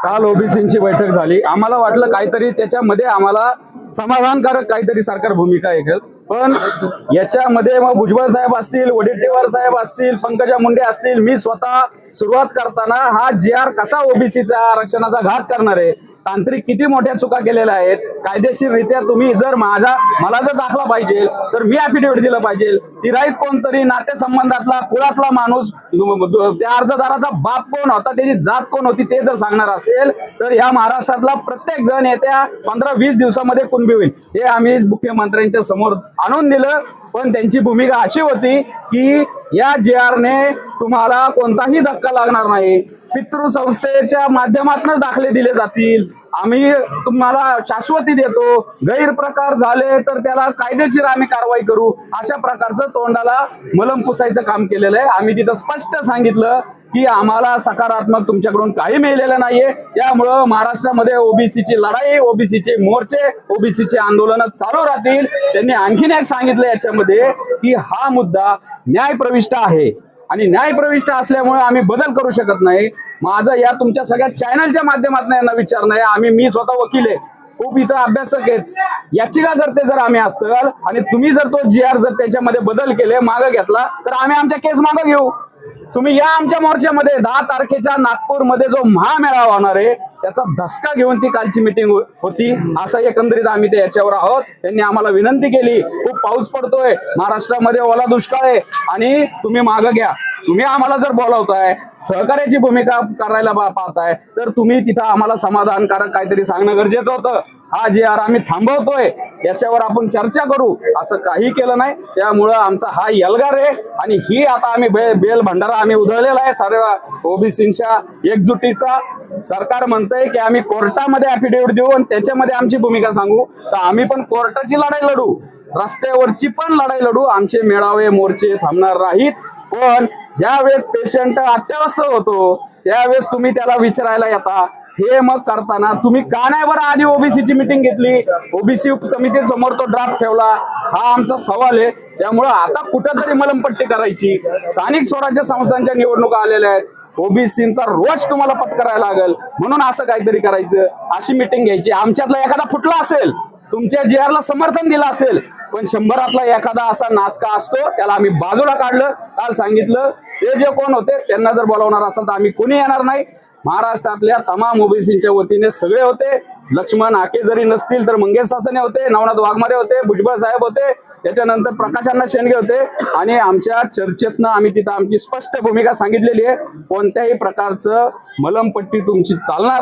काल ओबीसीची बैठक झाली. आम्हाला वाटलं काहीतरी त्याच्यामध्ये आम्हाला समाधानकारक काहीतरी सरकार भूमिका ऐकेल पण याच्यामध्ये मग भुजबळ साहेब असतील वडेट्टीवार साहेब असतील पंकजा मुंडे असतील मी स्वतः सुरुवात करताना हा जी आर कसा ओबीसीचा आरक्षणाचा घात करणार आहे तांत्रिक किती मोठ्या चुका केलेल्या आहेत कायदेशीररित्या तुम्ही जर माझा मला जर दाखला पाहिजे तर मी अफिडेव्हिट दिलं पाहिजे. तिराईत कोणतरी नातेसंबंधातला कुळातला माणूस त्या अर्जदाराचा बाप कोण होता त्याची जात कोण होती ते जर सांगणार असेल तर या महाराष्ट्रातला प्रत्येक जण येत्या पंधरा वीस दिवसामध्ये कुणबी होईल. हे आम्ही मुख्यमंत्र्यांच्या समोर आणून दिलं पण त्यांची भूमिका अशी होती की या जे आरने तुम्हाला कोणताही धक्का लागणार नाही. पितृसंस्थेच्या माध्यमातून दाखले दिले जातील. आम्ही तुम्हाला शाश्वती देतो. गैरप्रकार झाले तर त्याला कायदेशीर आम्ही कारवाई करू. अशा प्रकारचं तोंडाला मलम पुसायचं काम केलेलं आहे. आम्ही तिथं स्पष्ट सांगितलं की आम्हाला सकारात्मक तुमच्याकडून काही मिळलेलं नाहीये. त्यामुळं महाराष्ट्रामध्ये ओबीसीची लढाई ओबीसीचे मोर्चे ओबीसीचे आंदोलन चालू राहतील. त्यांनी आणखीन एक सांगितलं याच्यामध्ये की हा मुद्दा न्यायप्रविष्ट आहे. आणि न्यायप्रविष्ट असल्यामुळे आम्ही बदल करू शकत नाही. माझं या तुमच्या सगळ्या चॅनलच्या माध्यमातून यांना विचारणं आहे आम्ही मी स्वतः वकील आहे. खूप इथं अभ्यासक आहेत. याचिका करते जर आम्ही असतं आणि तुम्ही जर तो जी आर जर त्याच्यामध्ये बदल केले मागं घेतला तर आम्ही आमच्या केस मागं घेऊ. तुम्ही या आमच्या मोर्चामध्ये दहा तारखेच्या नागपूरमध्ये जो महामेळावा होणार आहे त्याचा धसका घेऊन ती कालची मिटिंग होती. असं एकंदरीत आम्ही ते याच्यावर आहोत. त्यांनी आम्हाला विनंती केली खूप पाऊस पडतोय महाराष्ट्रामध्ये ओला दुष्काळ आहे. आणि तुम्ही मागं घ्या. तुम्ही आम्हाला जर बोलावताय सहकार्याची भूमिका करायला पाहताय तर तुम्ही तिथं आम्हाला समाधानकारक काहीतरी सांगणं गरजेचं होतं. हा जे आर आम्ही थांबवतोय याच्यावर आपण चर्चा करू. असं काही केलं नाही. त्यामुळं आमचा हा यलगार आहे. आणि ही आता आम्ही बे बेल भंडारा आम्ही उधळलेला आहे. सर्व ओबीसीच्या एकजुटीचा. सरकार म्हणतंय की आम्ही कोर्टामध्ये अफिडेव्हिट देऊ आणि त्याच्यामध्ये आमची भूमिका सांगू. तर आम्ही पण कोर्टाची लढाई लढू. रस्त्यावरची पण लढाई लढू. आमचे मेळावे मोर्चे थांबणार नाहीत. पण ज्यावेळेस पेशंट अत्यवस्थ होतो त्यावेळेस तुम्ही त्याला विचारायला येता. हे मग करताना तुम्ही का नाही बरं आधी ओबीसीची मिटिंग घेतली? ओबीसी समिती समोर तो ड्राफ्ट ठेवला. हा आमचा सवाल आहे. त्यामुळं आता कुठंतरी मलमपट्टी करायची. स्थानिक स्वराज्य संस्थांच्या निवडणुका आलेल्या आहेत. ओबीसीचा रोज तुम्हाला पत्करायला लागेल. म्हणून असं काहीतरी करायचं. अशी मिटिंग घ्यायची. आमच्यातला एखादा फुटला असेल तुमच्या जी ला समर्थन दिलं असेल पण शंभरातला एखादा असा नासका असतो त्याला आम्ही बाजूला काढलं काल सांगितलं ते जे कोण होते त्यांना जर बोलावणार असेल तर आम्ही कोणी येणार नाही. महाराष्ट्रातल्या तमाम ओबीसीच्या वतीने सगळे होते. लक्ष्मण आके जरी नसतील तर मंगेश सासने होते नवनाथ वाघमारे होते भुजबळ साहेब होते त्याच्यानंतर प्रकाशांना शेंडगे होते. आणि आमच्या चर्चेतनं आम्ही तिथं आमची स्पष्ट भूमिका सांगितलेली आहे. कोणत्याही प्रकारचं मलमपट्टी तुमची चालणार